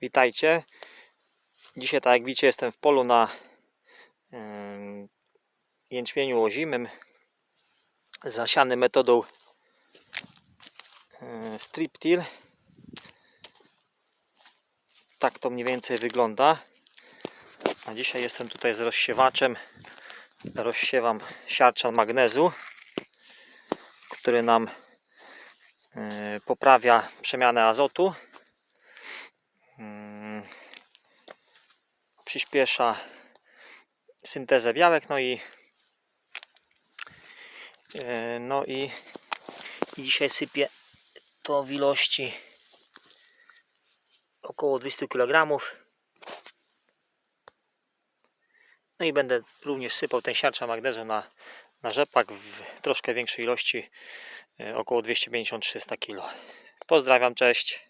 Witajcie. Dzisiaj, tak jak widzicie, jestem w polu na jęczmieniu ozimym, zasiany metodą e, strip till. Tak to mniej więcej wygląda. A dzisiaj jestem tutaj z rozsiewaczem. Rozsiewam siarczan magnezu, który nam e, poprawia przemianę azotu. Przyspiesza syntezę białek, no i e, no i, i dzisiaj sypię to w ilości około 200 kg. No i będę również sypał ten siarcza magnezu na, na rzepak w troszkę większej ilości, e, około 250-300 kg. Pozdrawiam, cześć.